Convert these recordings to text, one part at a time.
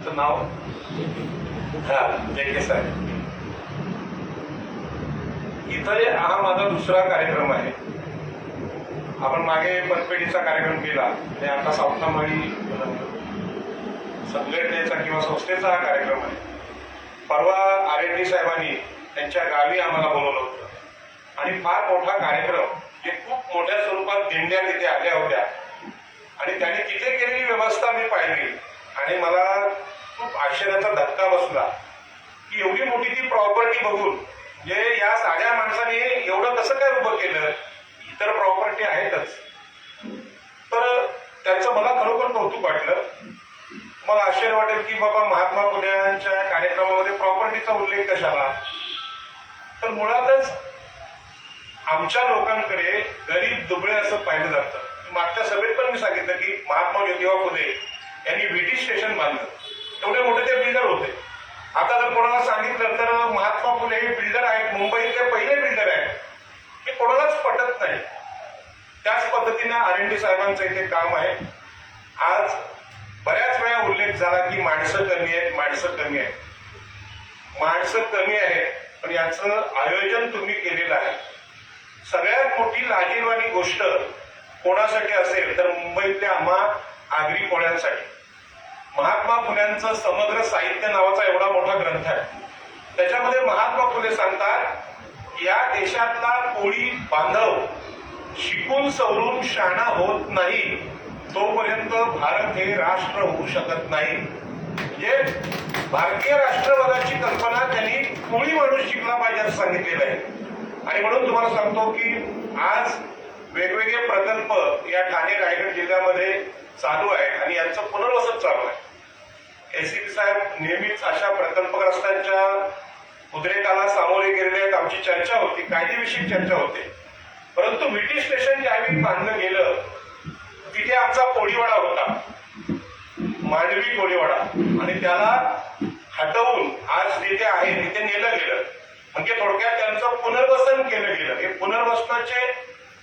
नाव? हा साहेब इथं हा माझा दुसरा कार्यक्रम आहे. आपण मागे पनपेढीचा कार्यक्रम केला. आणि आता सावतामाळी संघटनेचा किंवा संस्थेचा हा कार्यक्रम आहे. परवा आर एन डी साहेबांनी त्यांच्या गावी आम्हाला बोलवलं होतं. आणि फार मोठा कार्यक्रम जे खूप मोठ्या स्वरूपात दिंड्या तिथे आल्या होत्या. आणि त्यांनी तिथे केलेली व्यवस्था मी पाहिली. आणि मला खूप आश्चर्याचा धक्का बसला की एवढी मोठी ती प्रॉपर्टी बघून जे या साध्या माणसाने एवढं कसं काय उभं केलं? इतर प्रॉपर्टी आहेतच. तर त्यांचं मला खरोखर कौतुक वाटलं. मला आश्चर्य वाटेल की बाबा महात्मा फुल्यांच्या कार्यक्रमामध्ये प्रॉपर्टीचा उल्लेख कशाला? तर मुळातच आमच्या लोकांकडे गरीब दुबळे असं पाहिलं जातं. मागच्या सभेत पण मी सांगितलं की महात्मा ज्योतिबा फुले यांनी ब्रिटिश स्टेशन बांधलं. एवढे मोठे ते बिल्डर होते. आता जर कोणाला सांगितलं तर महात्मा फुले हे बिल्डर आहेत. मुंबईतले पहिले बिल्डर आहेत. हे कोणालाच पटत नाही. त्याच पद्धतीनं आर एन डी साहेबांचं इथे काम आहे. आज बऱ्याच वेळा उल्लेख झाला की माणसं कमी आहेत माणसं कमी आहेत. माणसं कमी आहेत पण याचं आयोजन तुम्ही केलेलं आहे. सगळ्यात मोठी लाजीरवाणी गोष्ट कोणासाठी असेल तर मुंबईतल्या आम्हा आगरी कोळ्यांसाठी. महात्मा फुल्यांचं समग्र साहित्य नावाचा एवढा मोठा ग्रंथ आहे. त्याच्यामध्ये महात्मा फुले सांगतात या देशातला कोळी बांधव शिकून सवरून शाणा होत नाही. तोपर्यंत भारत हे राष्ट्र होऊ शकत नाही. म्हणजे भारतीय राष्ट्रवादाची कल्पना त्यांनी कोळी माणूस शिकला पाहिजे असं सांगितलेलं आहे. आणि म्हणून तुम्हाला सांगतो की आज वेगवेगळे प्रकल्प या ठाणे रायगड जिल्ह्यामध्ये चालू आहे आणि यांचं पुनर्वसन चालू आहे. एसीपी साहेब नेहमीच अशा प्रकल्पग्रस्तांच्या उद्रेकाला सामोरे गेलेले आहेत. आमची चर्चा होती कायदेविषयी चर्चा होते. परंतु ब्रिटिश स्टेशन ज्यावेळी बांधलं गेलं तिथे आमचा कोळीवाडा होता. मांडवी कोळीवाडा. आणि त्याला हटवून आज तिथे आहे तिथे नेलं गेलं. म्हणजे थोडक्यात त्यांचं पुनर्वसन केलं गेलं. हे पुनर्वसनाचे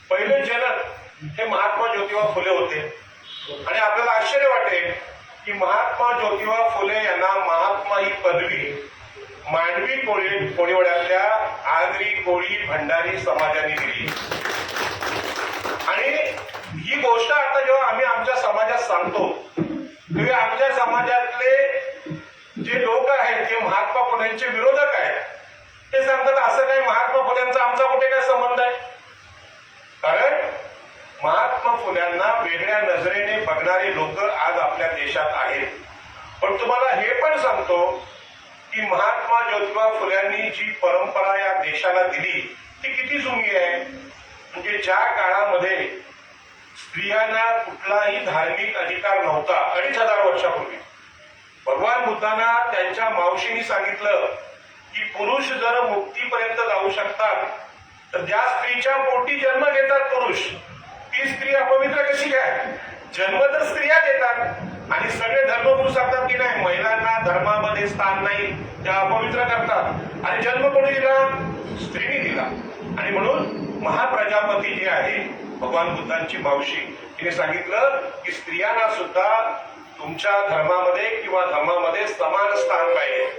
पहिले जनक हे महात्मा ज्योतिबा फुले होते. आणि आपल्याला आश्चर्य वाटेल की महात्मा ज्योतिबा फुले यांना महात्मा ही पदवी मांडवी कोळी कोळीवड्यातल्या आगरी कोळी भंडारी समाजाने दिली. आणि ही गोष्ट आता जेव्हा आम्ही आमच्या समाजात सांगतो तेव्हा आमच्या समाजातले जे लोक आहेत जे महात्मा फुलेंचे विरोधक आहेत ते सांगतात असं काही महात्मा फुलेंचा आमचा कुठे काय संबंध आहे? कारण महात्मा फुल्यांना वेगळ्या नजरेने बघणारे लोक आज आपल्या देशात आहेत. पण तुम्हाला हे पण सांगतो की महात्मा ज्योतिबा फुल्यांनी जी परंपरा या देशाला दिली ती किती जुनी आहे? म्हणजे ज्या काळामध्ये स्त्रियांना कुठलाही धार्मिक अधिकार नव्हता अडीच हजार वर्षापूर्वी. भगवान बुद्धांना त्यांच्या मावशीने सांगितलं की पुरुष जर मुक्तीपर्यंत जाऊ शकतात तर ज्या स्त्रीच्या पोटी जन्म घेतात पुरुष ती स्त्री अपवित्र कशी काय? जन्म तर स्त्रिया देतात. आणि सगळे धर्मगुरु सांगतात की नाही महिलांना धर्मामध्ये स्थान नाही त्या अपवित्र करतात. आणि जन्म कोणी दिला? स्त्रीने दिला. आणि म्हणून महाप्रजापती जे आहे भगवान बुद्धांची मावशी तिने सांगितलं की स्त्रियांना सुद्धा तुमच्या धर्मामध्ये किंवा धर्मामध्ये समान स्थान पाहिजे.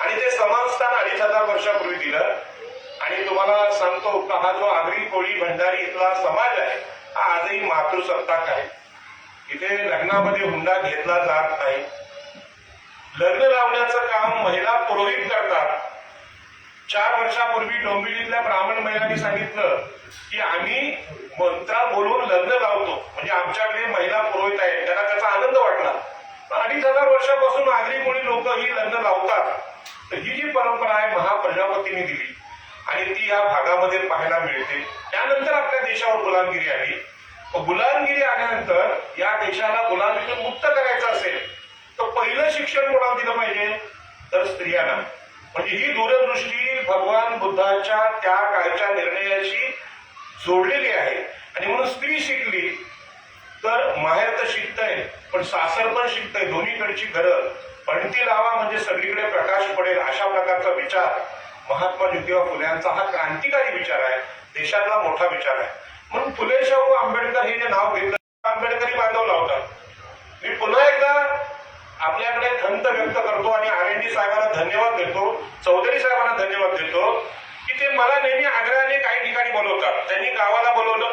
आणि ते समान स्थान अडीच हजार वर्षापूर्वी दिलं. आणि तुम्हाला सांगतो का हा जो आगरी कोळी भंडारी इथला समाज आहे हा आजही मातृसत्ताक आहे. इथे लग्नामध्ये हुंडा घेतला जात नाही. लग्न लावण्याचं काम महिला पुरोहित करतात. चार वर्षापूर्वी डोंबिवलीतल्या ब्राह्मण महिलांनी सांगितलं की आम्ही मंत्रा बोलून लग्न लावतो. म्हणजे आमच्याकडे महिला पुरोहित आहेत. त्यांना त्याचा आनंद वाटला. अडीच हजार वर्षापासून आगरी कोळी लोक ही लग्न लावतात. तर ही जी परंपरा आहे महाप्रजापतीने दिली. आणि ती या भागामध्ये पाहायला मिळते. त्यानंतर आपल्या देशावर गुलामगिरी आली. गुलामगिरी आल्यानंतर या देशाला गुलामीतून मुक्त करायचं असेल तर पहिलं शिक्षण कोणाला दिलं पाहिजे? तर स्त्रियांना. म्हणजे ही दूरदृष्टी भगवान बुद्धाच्या त्या काळच्या निर्णयाशी जोडलेली आहे. आणि म्हणून स्त्री शिकली तर माहेर तर शिकतंय पण सासर पण शिकतंय दोन्हीकडची घरं. पणती लावा म्हणजे सगळीकडे प्रकाश पडेल अशा प्रकारचा विचार महात्मा ज्योतिबा फुले यांचा हा क्रांतिकारी विचार आहे. देशातला मोठा विचार आहे. म्हणून फुले शाहू आंबेडकर हे जे नाव घेतलं आंबेडकरी बांधवला होता मी पुन्हा एकदा आपल्याकडे खंत व्यक्त करतो आणि आर एन डी साहेबांना धन्यवाद देतो चौधरी साहेबांना धन्यवाद देतो की ते मला नेहमी आग्रहाने काही ठिकाणी बोलवतात. त्यांनी गावाला बोलवलं.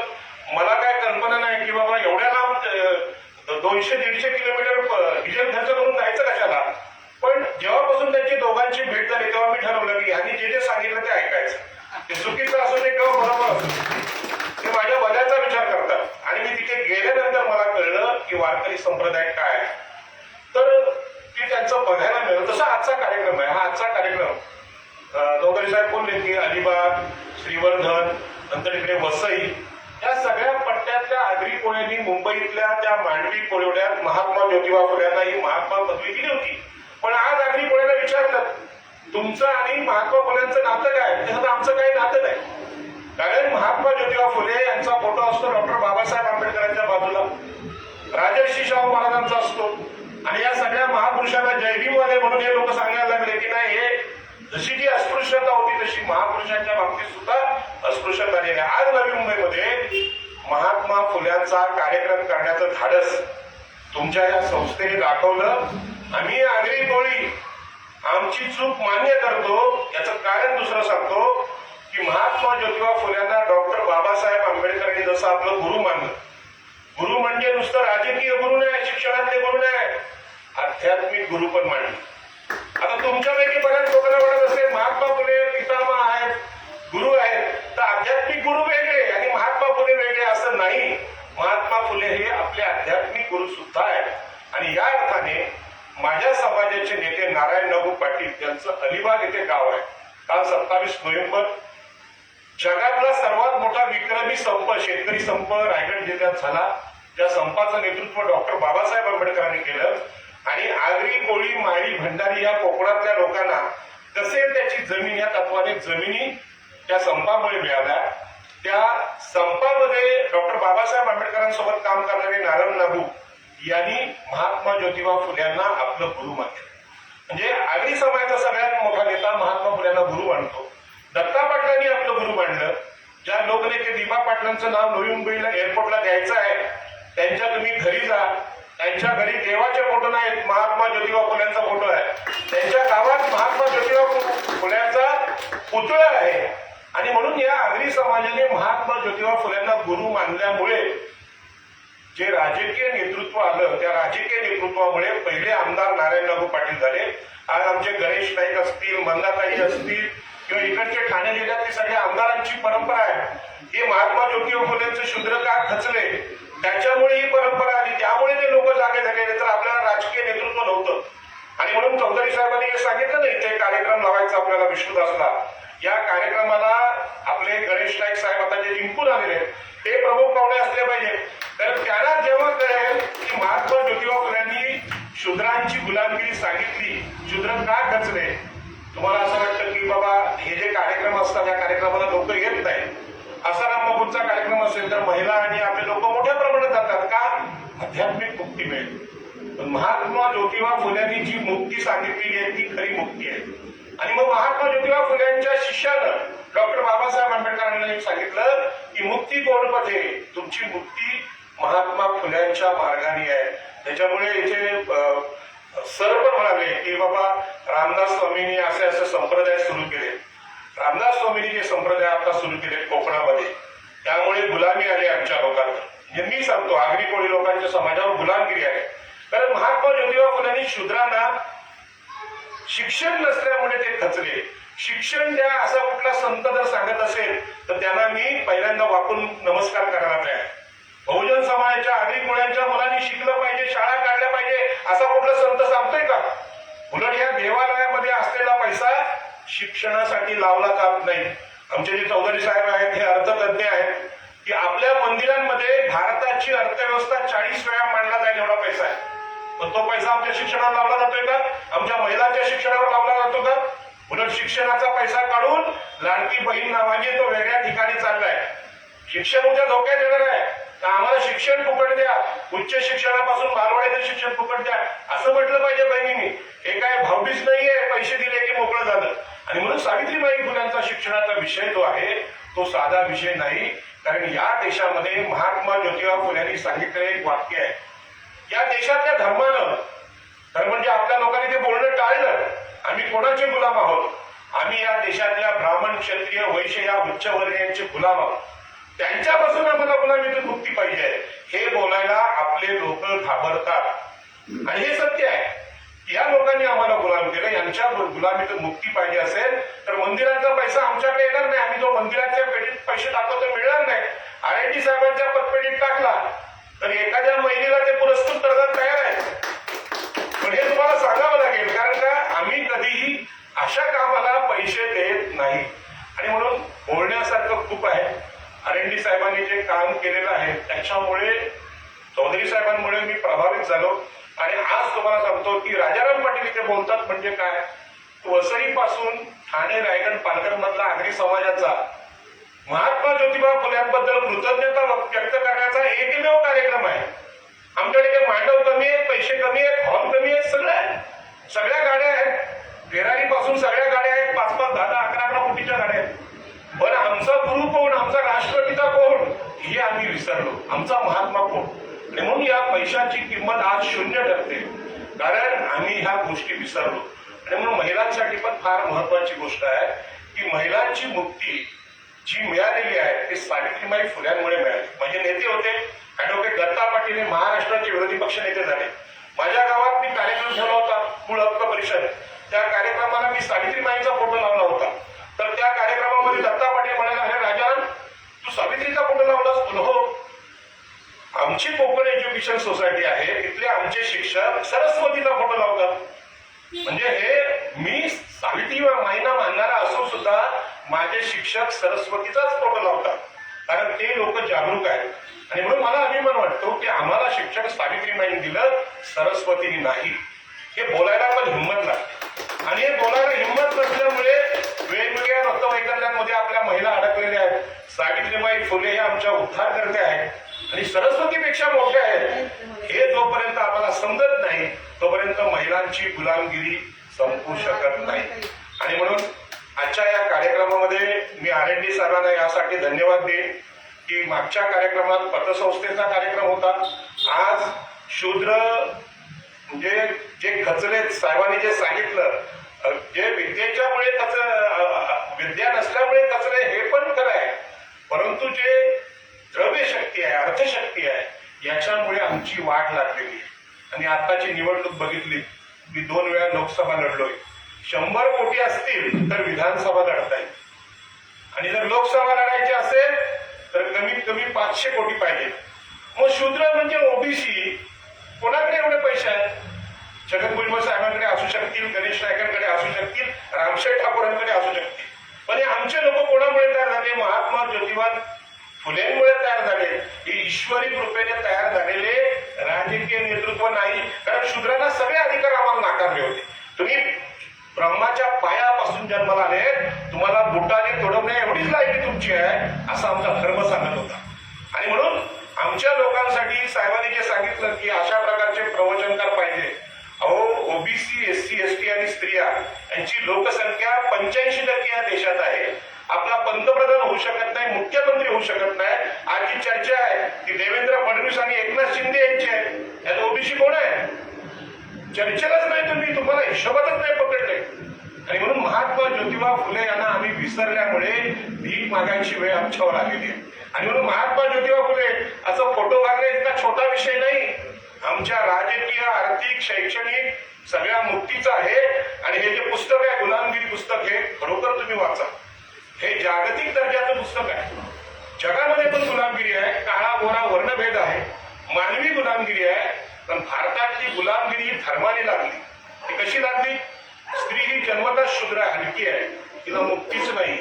मला काय कल्पना नाही की बाबा एवढ्या लांब दोनशे दीडशे किलोमीटर प- डिझेल खर्च करून जायचं का साहेबांची भेट झाली तेव्हा मी ठरवलं की यांनी जे जे सांगितलं ते ऐकायचं. ते चुकीचं असू दे किंवा बरोबर असू दे ते माझ्या भल्याचा विचार करतात. आणि मी तिथे गेल्यानंतर मला कळलं की वारकरी संप्रदाय काय आहे. तर ती त्यांचं बघायला मिळेल. तसा आजचा कार्यक्रम आहे. हा आजचा कार्यक्रम अं, चौधरी साहेब बोलले की अलिबाग श्रीवर्धन नंतर इकडे वसई या सगळ्या पट्ट्यातल्या आगरी कोळ्यांनी मुंबईतल्या त्या मांडवी कोळवड्यात महात्मा ज्योतिबा फुल्यांना ही महात्मा पदवी दिली होती. पण आज अगदी कोणाला विचारलं तुमचं आणि महात्मा फुल्यांचं नातं काय? तर आमचं काही नातं नाही. कारण महात्मा ज्योतिबा फुले यांचा फोटो असतो डॉक्टर बाबासाहेब आंबेडकरांच्या बाजूला. राजर्षी शाहू महाराजांचा असतो. आणि या सगळ्या महापुरुषांना जयभीमवाले म्हणून हे लोक सांगायला लागले की नाही हे जशी जी अस्पृश्यता होती तशी महापुरुषांच्या बाबतीत सुद्धा अस्पृश्यता आलेली आहे. आज नवी मुंबईमध्ये महात्मा फुल्यांचा कार्यक्रम करण्याचं धाडस तुमच्या या संस्थेने दाखवलं. आम्ही आगरी कोळी. आमची चूक मान्य करतो याचं कारण दुसरं सांगतो की महात्मा ज्योतिबा फुल्यांना डॉक्टर बाबासाहेब आंबेडकरांनी जसं आपलं गुरु मानलं. गुरु म्हणजे नुसतं राजकीय गुरु नाही शिक्षणातले गुरु नाही. आध्यात्मिक गुरु पण मानले. आता तुमच्यापैकी बऱ्याच लोकांना वाटत असेल महात्मा फुले पितामा आहेत गुरु आहेत. तर आध्यात्मिक गुरु वेगळे आणि महात्मा फुले वेगळे असं नाही. महात्मा फुले हे आपले आध्यात्मिक गुरु सुद्धा आहेत. आणि या अर्थाने माझ्या समाजाचे नेते नारायण नागू पाटील यांचं अलिबाग येथे गाव आहे. काल सत्तावीस नोव्हेंबर जगातला सर्वात मोठा विक्रमी संप शेतकरी संप रायगड जिल्ह्यात झाला. त्या संपाचं नेतृत्व डॉक्टर बाबासाहेब आंबेडकरांनी केलं आणि आगरी कोळी माळी भंडारी या कोकणातल्या लोकांना कसे त्याची जमीन या तत्वाने जमिनी त्या संपामुळे मिळाल्या. त्या संपामध्ये डॉक्टर बाबासाहेब आंबेडकरांसोबत काम करणारे नारायण नागू यांनी महात्मा ज्योतिबा फुल्यांना आपलं गुरु मानलं. म्हणजे आगरी समाजाचा सगळ्यात मोठा नेता महात्मा फुल्यांना गुरु मानतो. दत्ता पाटलांनी आपलं गुरु मांडलं ज्या लोकनेते दीपा पाटलांचं नाव नवी मुंबईला एअरपोर्टला द्यायचं आहे त्यांच्या तुम्ही घरी जा. त्यांच्या घरी देवाचे फोटो नाहीत महात्मा ज्योतिबा फुल्यांचा फोटो आहे. त्यांच्या गावात महात्मा ज्योतिबा फुल्यांचा पुतळा आहे. आणि म्हणून या आगरी समाजाने महात्मा ज्योतिबा फुल्यांना गुरु मानल्यामुळे जे राजकीय नेतृत्व आलं त्या राजकीय नेतृत्वामुळे पहिले आमदार नारायण नागू पाटील झाले. आज आमचे गणेश नाईक असतील मंदाताई असतील किंवा इकडचे ठाणे जिल्ह्यातली सगळ्या आमदारांची परंपरा आहे. हे महात्मा ज्योतिबा फुलेंचं शूद्र का खचले त्याच्यामुळे ही परंपरा आली. त्यामुळे ते लोक जागे झाले तर आपल्याला राजकीय नेतृत्व नव्हतं. आणि म्हणून चौधरी साहेबांनी हे सांगितलं नाही ते कार्यक्रम लावायचा आपल्याला विष्णुदासला. या कार्यक्रमाला आपले गणेश नाईक साहेब आता जे जिंकून आलेले आहेत, ते प्रमुख पाहुणे असले पाहिजे. तर त्याला जेव्हा कळेल की महात्मा ज्योतिबा फुल्यांनी शूद्रांची गुलामगिरी सांगितली शूद्र का खचले तुम्हाला असं वाटतं की बाबा हे जे कार्यक्रम असतात या कार्यक्रमाला लोक येत नाही असा बाबूंचा कार्यक्रम असेल तर महिला आणि आपले लोक मोठ्या प्रमाणात जातात का? आध्यात्मिक मुक्ती मिळेल. पण महात्मा ज्योतिबा फुल्यांनी जी मुक्ती सांगितलेली आहे ती खरी मुक्ती आहे. आणि मग महात्मा ज्योतिबा फुल्यांच्या शिष्यानं डॉक्टर बाबासाहेब आंबेडकरांनी सांगितलं की मुक्ती कोणपथे? तुमची मुक्ती महात्मा फुल्यांच्या मार्गाने आहे. त्याच्यामुळे इथे सर पण म्हणाले की बाबा रामदास स्वामींनी असे असे संप्रदाय सुरू केले. रामदास स्वामींनी जे संप्रदाय आता सुरू केले कोकणामध्ये त्यामुळे गुलामी आली आमच्या लोकांवर. म्हणजे मी सांगतो आगरी कोळी लोकांच्या समाजावर गुलामगिरी आहे. कारण महात्मा ज्योतिबा फुलांनी शूद्रांना शिक्षण नसल्यामुळे ते खचले. शिक्षण द्या असा कुठला संत जर सांगत असेल तर त्यांना मी पहिल्यांदा वाकून नमस्कार करणार आहे. बहुजन समाजाच्या आधी मुलांच्या मुलांनी शिकलं पाहिजे शाळा काढल्या पाहिजे असा कुठला संत सांगतोय का? उलट या देवालयामध्ये असलेला पैसा शिक्षणासाठी लावला जात नाही? आमचे जे चौधरी साहेब आहेत हे अर्थतज्ञ आहेत की आपल्या मंदिरांमध्ये भारताची अर्थव्यवस्था चाळीस वेळा मांडला जाईल एवढा पैसा आहे. पण तो पैसा आमच्या शिक्षणाला लावला जातोय का? आमच्या महिलांच्या शिक्षणावर लावला जातो का? उलट शिक्षणाचा पैसा काढून लाडकी बहीण नावाने तो वेगळ्या ठिकाणी चाललाय. शिक्षण उद्या धोक्यात येणार आहे. तर आम्हाला शिक्षण फुकट द्या. उच्च शिक्षणापासून बालवाडीचं शिक्षण फुकट द्या. असं म्हटलं पाहिजे बहिणींनी. हे काय भावबीज नाहीये. पैसे दिले की मोकळं झालं. आणि म्हणून सावित्रीबाई फुलांचा शिक्षणाचा विषय जो आहे तो साधा विषय नाही. कारण या देशामध्ये महात्मा ज्योतिबा फुल्यांनी सांगितलेलं एक वाक्य आहे. या देशातल्या धर्मानं तर म्हणजे आपल्या लोकांनी ते बोलणं टाळलं. आम्ही कोणाचे गुलाम आहोत? आम्ही या देशातल्या ब्राह्मण क्षत्रिय वैश्य या उच्चवर्णीयांचे गुलाम आहोत. त्यांच्यापासून आम्हाला गुलामीतून मुक्ती पाहिजे. हे बोलायला आपले लोक घाबरतात. आणि हे सत्य आहे. या लोकांनी आम्हाला गुलाम केलं. यांच्या गुलामीतून मुक्ती पाहिजे असेल तर मंदिराचा पैसा आमच्याकडे येणार नाही. आम्ही जो मंदिराच्या पेटीत पैसे टाकतो तो मिळणार नाही. आर एन डी साहेबांच्या पतपेटीत टाकला. तर एखाद्या महिलेला ते पुरस्कृत करण्यात तयार आहे. पण हे तुम्हाला सांगावं लागेल कारण का आम्ही कधीही अशा कामाला पैसे देत नाही. आणि म्हणून बोलण्यासारखं खूप आहे. आर एन डी साहेबांनी जे काम केलेलं आहे त्याच्यामुळे चौधरी साहेबांमुळे मी प्रभावित झालो. आणि आज तुम्हाला सांगतो की राजाराम पाटील इथे बोलतात म्हणजे काय? वसईपासून ठाणे रायगड पालघर मधला आगरी समाजाचा महात्मा ज्योतिबा फुल्यांबद्दल कृतज्ञता व्यक्त करण्याचा एकमेव कार्यक्रम आहे. आमच्याकडे काही मांडव कमी आहेत पैसे कमी आहेत हॉल कमी आहेत सगळं आहे. सगळ्या गाड्या आहेत. फेरारी पासून सगळ्या गाड्या आहेत. पाच पाच दहा दहा अकरा अकरा कोटीच्या गाड्या आहेत. पण आमचा गुरु कोण? आमचा राष्ट्रपिता कोण? हे आम्ही विसरलो. आमचा महात्मा कोण? आणि म्हणून या पैशाची किंमत आज शून्य ठरते. कारण आम्ही ह्या गोष्टी विसरलो. आणि म्हणून महिलांसाठी पण फार महत्वाची गोष्ट आहे की महिलांची मुक्ती जी मिळालेली आहे ती सावित्रीबाई फुल्यांमुळे मिळाली. म्हणजे नेते होते ऍडव्होकेट दत्ता पाटील हे महाराष्ट्राचे विरोधी पक्ष नेते झाले. माझ्या गावात मी कार्यक्रम ठेवला होता मूळ हक्क परिषद. त्या कार्यक्रमाला मी सावित्रीबाईंचा फोटो लावला होता. तर त्या कार्यक्रमामध्ये दत्ता पाटील म्हणाले अरे राजाराम तू सावित्रीचा फोटो लावलास? हो. आमची कोकण एज्युकेशन सोसायटी आहे तिथले आमचे शिक्षक सरस्वतीचा फोटो लावतात. म्हणजे हे मी सावित्री माईना मानणारा असून सुद्धा माझे शिक्षक सरस्वतीचाच फोटो लावतात. कारण ते लोक जागरूक आहेत. आणि म्हणून मला अभिमान वाटतो की आम्हाला शिक्षक सावित्रीबाईंनी दिलं सरस्वतीने नाही. हे बोलायला पण हिंमत लागते आणि हे बोलायला हिंमत नसल्यामुळे वेगवेगळ्या रक्तवैकल्यांमध्ये आपल्या महिला अडकलेल्या आहेत. सावित्रीबाई फुले हे आमच्या उद्धारकर्ते आहेत. आणि सरस्वतीपेक्षा मोठे आहेत. हे जोपर्यंत आम्हाला समजत नाही तोपर्यंत महिलांची गुलामगिरी संपू शकत नाही. आणि म्हणून आजच्या या कार्यक्रमामध्ये मी आर एन डी साहेबांना यासाठी धन्यवाद देईन की मागच्या कार्यक्रमात पतसंस्थेचा कार्यक्रम होता. आज शूद्र म्हणजे जे खचले साहेबांनी जे सांगितलं जे विद्येच्यामुळे कच विद्या नसल्यामुळे कचरे हे पण खरं आहे. परंतु जे द्रव्य शक्ती आहे अर्थशक्ती आहे याच्यामुळे आमची वाट लागलेली आहे. आणि आताची निवडणूक बघितली मी दोन वेळा लोकसभा लढलोय. शंभर कोटी असतील तर विधानसभा लढता येईल. आणि जर लोकसभा लढायची असेल तर कमीत कमी पाचशे कोटी पाहिजे. मग शूद्र म्हणजे ओबीसी कोणाकडे एवढे पैसे आहेत? छगन भुजबळ साहेबांकडे असू शकतील गणेश नायकांकडे असू शकतील रामशेठ ठाकूरांकडे असू शकतील. पण हे आमचे लोक कोणामुळे तयार झाले? महात्मा ज्योतिबा फुलेंमुळे तयार झाले. हे ईश्वरी कृपेने तयार झालेले राजकीय नेतृत्व नाही. कारण शूद्रांना सगळे अधिकार आम्हाला नाकारले होते. तुम्ही ब्रह्माच्या पायापासून जन्माला आले तुम्हाला बुटाने तोडवणे एवढीच लायकी तुमची आहे असं आमचा धर्म सांगत होता. आणि म्हणून आमच्या लोकांसाठी साहेबांनी जे सांगितलं की अशा प्रकारचे प्रवचनकार पाहिजे. अहो OBC S C S T आणि स्त्रिया यांची लोकसंख्या पंच्याऐंशी टक्के या देशात आहे आपला पंतप्रधान होऊ शकत नाही मुख्यमंत्री होऊ शकत नाही आज जी चर्चा आहे ती देवेंद्र फडणवीस आणि एकनाथ शिंदे यांची आहे यात ओबीसी कोण आहे चर्चेलाच नाही तुम्ही तुम्हाला हिशोबातच नाही पकडले आणि म्हणून महात्मा ज्योतिबा फुले यांना आम्ही विसरल्यामुळे भीक मागायची वेळ आमच्यावर आलेली आहे. आणि म्हणून महात्मा ज्योतिबा फुले असं फोटो काढणे इतका छोटा विषय नाही. आमच्या राजकीय आर्थिक शैक्षणिक सगळ्या मुक्तीचा आहे. आणि हे जे पुस्तक आहे गुलामगिरी पुस्तक हे खरोखर तुम्ही वाचा. हे जागतिक दर्जाचं पुस्तक आहे. जगामध्ये पण गुलामगिरी आहे. काळा गोरा वर्णभेद आहे. मानवी गुलामगिरी आहे. पण भारतातली गुलामगिरी ही धर्माने लागली. ती कशी लागली? स्त्री ही जन्मतः शुद्र हलकी आहे. तिला मुक्तीच नाही.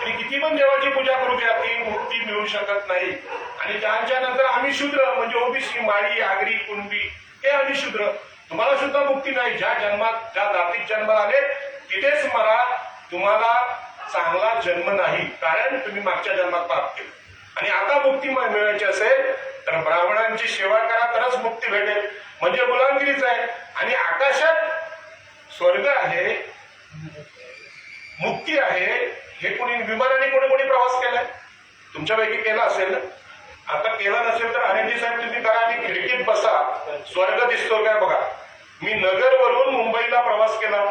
आणि किती पण देवाची पूजा करू द्या ती मुक्ती मिळू शकत नाही. आणि त्यांच्या नंतर आम्ही शूद्र म्हणजे ओबीसी माळी आगरी कुणबी हे आम्ही शूद्र. तुम्हाला सुद्धा मुक्ती नाही. ज्या जन्मात ज्या जातीत जन्माला आले तिथेच मला तुम्हाला चांगला जन्म नाही. कारण तुम्ही मागच्या जन्मात पाप केलं. आणि आता मुक्ती मिळायची मिळवायची असेल तर ब्राह्मणांची सेवा करा तरच मुक्ती भेटेल. म्हणजे गुलामगिरीच आहे. आणि आकाशात स्वर्ग आहे. मुक्ती आहे हे कोणी विमानाने कोणी कोणी प्रवास केलाय? तुमच्यापैकी केला असेल. ना आता केला नसेल तर आनंदी साहेब तुम्ही करा आणि खिडकीत बसा. स्वर्ग दिसतो काय बघा. मी नगरवरून मुंबईला प्रवास केला.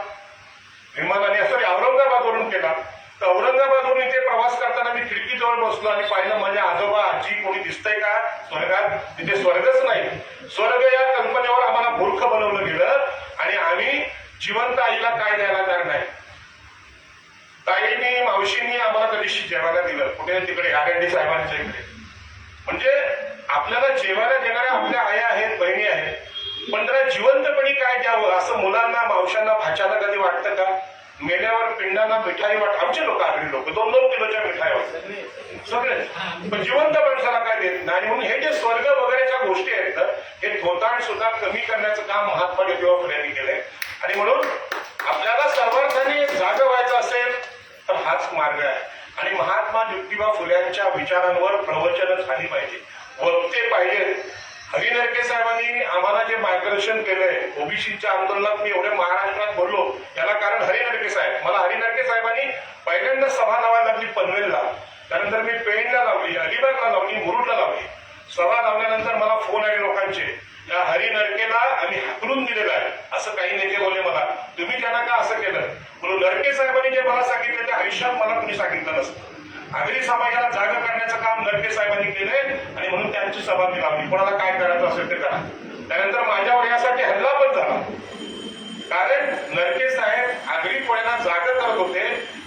विमानाने सॉरी औरंगाबादवरून केला. तर औरंगाबादवरून इथे प्रवास करताना मी खिडकीजवळ बसलो आणि पाहिलं माझ्या आजोबा आजी कोणी दिसतंय का? स्वर्गात. तिथे स्वर्गच नाही. स्वर्ग या कल्पनेवर आम्हाला मूर्ख बनवलं गेलं. आणि आम्ही जिवंत आईला काय द्यायला तयार नाही. ताईंनी मावशींनी आम्हाला कधीशी जेवायला दिलं. कुठे? तिकडे आर एन डी साहेबांच्या इकडे. म्हणजे आपल्याला जेवायला देणाऱ्या आपल्या आया आहेत बहिणी आहेत. पण त्याला जिवंतपणी काय द्यावं? असं मुलांना मावशांना भाच्याला कधी वाटतं का? मेल्यावर पिंडांना मिठाई वाट आमचे लोक आगरी लोक. दोन दोन किलोच्या मिठाई वाटतात सगळे. पण जिवंत माणसाला काय देत नाही? म्हणून हे जे स्वर्ग वगैरेच्या गोष्टी आहेत ना, हे थोताण सुद्धा कमी करण्याचं काम महात्मा ज्योतिबा फुल्यांनी केलंय. आणि म्हणून आपल्याला सर्वार्थाने जाग व्हायचं असेल तर हाच मार्ग आहे. आणि महात्मा ज्योतिबा फुल्यांच्या विचारांवर प्रवचन झाली पाहिजे. वक्ते पाहिजे. हरिनरके साहेबांनी आम्हाला जे मार्गदर्शन केलंय ओबीसीच्या आंदोलनात मी एवढे महाराष्ट्रात बोललो याला कारण हरिनरके साहेब. मला हरिनरके साहेबांनी पहिल्यांदा सभा लावायला लागली पनवेलला. त्यानंतर मी पेणला लावली अलिबागला लावली मुरुडला लावली. सभा लावल्यानंतर मला फोन आले लोकांचे. या हरी नरकेला आम्ही हाकलून दिलेलं आहे. असं काही नेते बोलले मला. तुम्ही त्यांना का असं केलं? म्हणून नरके साहेबांनी जे मला सांगितलं ते आयुष्यात मला कुणी सांगितलं नसतं. आगरी समाजाला जागा करण्याचं काम नरके साहेबांनी केलंय आणि म्हणून त्यांची सभा मी लावली. कोणाला काय करायचं असेल ते करा. त्यानंतर माझ्यावर यासाठी हल्ला पण झाला. कारण नरके साहेब आगरी कोणाला जाग करत होते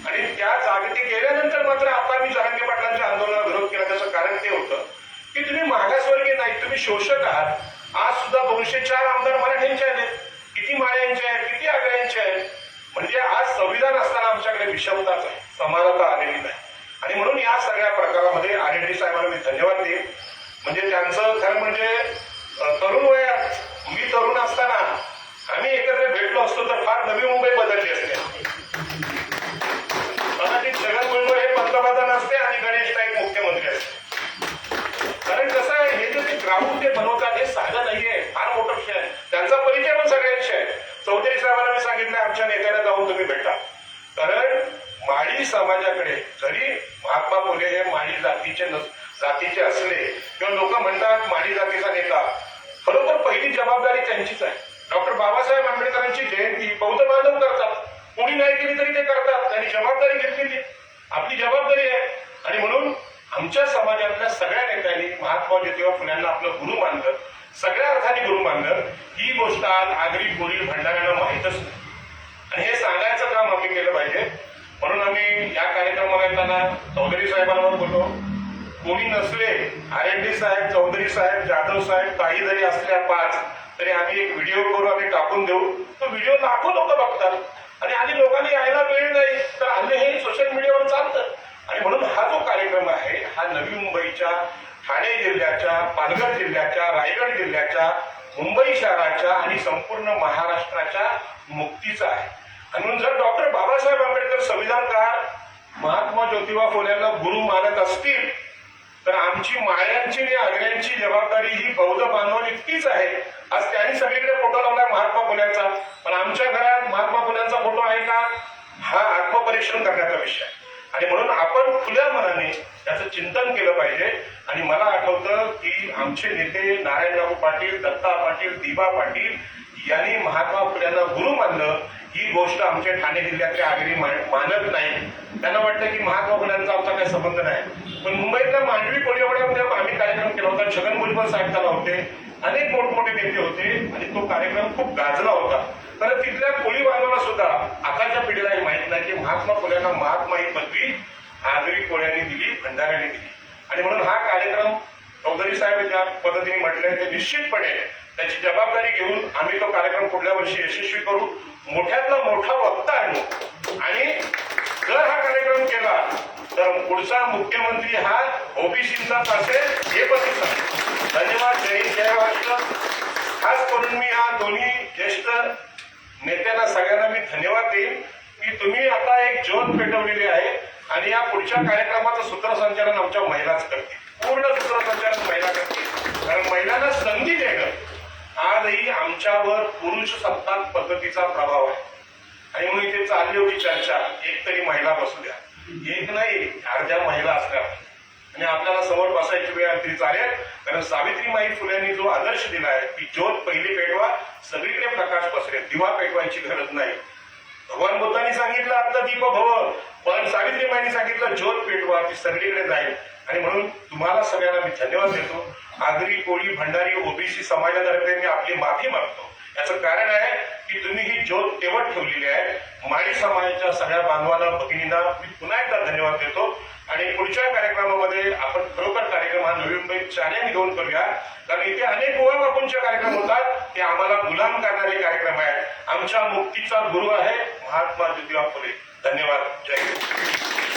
आणि त्या जागेत गेल्यानंतर मात्र आता मी जरांगे पाटलांच्या आंदोलनाला विरोध केला. त्याचं कारण ते होतं. की तुम्ही मागासवर्गीय नाही तुम्ही शोषक आहात. आज सुद्धा दोनशे चार आमदार मराठ्यांचे आहेत. किती माळ्यांचे आहेत किती आगळ्यांचे आहेत. म्हणजे आज संविधान असताना आमच्याकडे विषमताच आहे समानता आलेली नाही आणि म्हणून या सगळ्या प्रकारामध्ये आर एन डी साहेबांना मी धन्यवाद देईन. म्हणजे त्यांचं खरं म्हणजे तरुण वयात मी तरुण असताना आम्ही एकत्र भेटलो असतो तर फार नवी मुंबई बदलली असते. कदाचित छगन मुंबई हे पंतप्रधान असते आमच्या नेत्याला जाऊन तुम्ही भेटा. कारण माळी समाजाकडे जरी महात्मा फुले हे माळी जातीचे नस जातीचे असले किंवा लोक म्हणतात माळी जातीचा नेता खरोखर पहिली जबाबदारी त्यांचीच आहे. डॉक्टर बाबासाहेब आंबेडकरांची जयंती बौद्ध बांधव करतात. कोणी नाही केली तरी ते करतात. त्यांनी जबाबदारी घेतलेली. आपली जबाबदारी आहे. आणि म्हणून आमच्या समाजातल्या सगळ्या नेत्यांनी महात्मा ज्योतिबा फुल्यांना आपलं गुरु मानलं. सगळ्या अर्थाने गुरु मानलं. ही गोष्ट आज आगरी कोळी भंडाऱ्यांना माहीतच नाही. हे सांगायचं काम आम्ही केलं पाहिजे. म्हणून आम्ही या कार्यक्रमाला येताना चौधरी साहेबांवर बोललो. कोणी नसले आर एन डी साहेब चौधरी साहेब जाधव साहेब काही जरी असल्या पाच तरी आम्ही एक व्हिडिओ करू आम्ही टाकून देऊ. तो व्हिडिओ लाखो लोक बघतात. आणि आधी लोकांनी यायला वेळ नाही तर हल्ली हे सोशल मीडियावर चालतं आणि म्हणून हा जो कार्यक्रम आहे हा नवी मुंबईच्या ठाणे जिल्ह्याच्या पालघर जिल्ह्याच्या रायगड जिल्ह्याच्या मुंबई शहराच्या आणि संपूर्ण महाराष्ट्राच्या मुक्तीचा आहे. आणि म्हणून जर डॉक्टर बाबासाहेब आंबेडकर संविधानकार महात्मा ज्योतिबा फुल्यांना गुरु मानत असतील तर आमची माळ्यांची आणि आग्र्यांची जबाबदारी ही बौद्ध बांधवां इतकीच आहे. आज त्यांनी सगळीकडे फोटो लावलाय महात्मा फुल्यांचा. पण आमच्या घरात महात्मा फुल्यांचा फोटो आहे का? हा आत्मपरीक्षण करण्याचा विषय. आहे आणि म्हणून आपण खुल्या मनाने त्याचं चिंतन केलं पाहिजे. आणि मला आठवतं की आमचे नेते नारायणराव पाटील दत्ता पाटील दिबा पाटील यांनी महात्मा फुल्यांना गुरु मानलं. ही गोष्ट आमच्या ठाणे जिल्ह्यातल्या आगरी मानत नाही. त्यांना वाटतं की महात्मा फुल्यांचा आमचा काही संबंध नाही. पण मुंबईतल्या मांडवी कोळीवाड्यामध्ये आम्ही कार्यक्रम केला होता. छगन भुजबळ साहेब त्याला होते. अनेक मोठमोठे नेते होते. आणि तो कार्यक्रम खूप गाजला होता. तर तिथल्या कोळी बांधवांना सुद्धा आताच्या पिढीला हे माहीत नाही की महात्मा फुल्यांना महात्मा ही पदवी आगरी कोळ्यांनी दिली भंडाऱ्यांनी दिली. आणि म्हणून हा कार्यक्रम चौधरी साहेब ज्या पद्धतीने म्हटले ते निश्चितपणे त्याची जबाबदारी घेऊन आम्ही तो कार्यक्रम पुढल्या वर्षी यशस्वी करू. मोठ्यातला मोठा वक्ता आणू आणि जर हा कार्यक्रम केला तर पुढचा मुख्यमंत्री हा ओबीसीचाच असेल हे पण धन्यवाद जय जय महाराष्ट्र. खास करून मी या दोन्ही ज्येष्ठ नेत्यांना सगळ्यांना मी धन्यवाद देईन की तुम्ही आता एक ज्योत पेटवलेली आहे आणि या पुढच्या कार्यक्रमाचं सूत्रसंचालन आमच्या महिलाच करतील. पूर्ण सूत्रसंचालन महिला करतील. कारण महिलांना संधी देणं आजही आमच्यावर पुरुष सत्ताक पद्धतीचा प्रभाव आहे. आणि म्हणून इथे चालली होती चर्चा एक तरी महिला बसू द्या. एक नाही अर्ध्या महिला असल्या. आणि आपल्याला समोर बसायची वेळ तरी चालेल. कारण सावित्रीमाई फुल्यांनी जो आदर्श दिला आहे की ज्योत पहिली पेटवा सगळीकडे प्रकाश पसरेल. दिवा पेटवायची गरज नाही. भगवान बुद्धांनी सांगितलं आता दीप भव पण सावित्रीमाईंनी सांगितलं ज्योत पेटवा ती सगळीकडे जाईल. आणि म्हणून तुम्हाला सगळ्यांना मी धन्यवाद देतो. आगरी कोळी भंडारी ओबीसी समाजातर्फे मी आपली माफी मागतो. याचं कारण आहे की तुम्ही ही ज्योत तेवट ठेवलेली आहे. माळी समाजाच्या सगळ्या बांधवांना भगिनींना मी पुन्हा एकदा धन्यवाद देतो. आणि पुढच्या कार्यक्रमामध्ये आपण खरोखर कार्यक्रम हा नवी मुंबई चॅलेंज घेऊन करूया. कारण इथे अनेक गोवा बापूंचे कार्यक्रम होतात. ते आम्हाला गुलाम करणारे कार्यक्रम आहेत. आमच्या मुक्तीचा गुरु आहे महात्मा ज्योतिबा फुले. धन्यवाद. जय हिंद.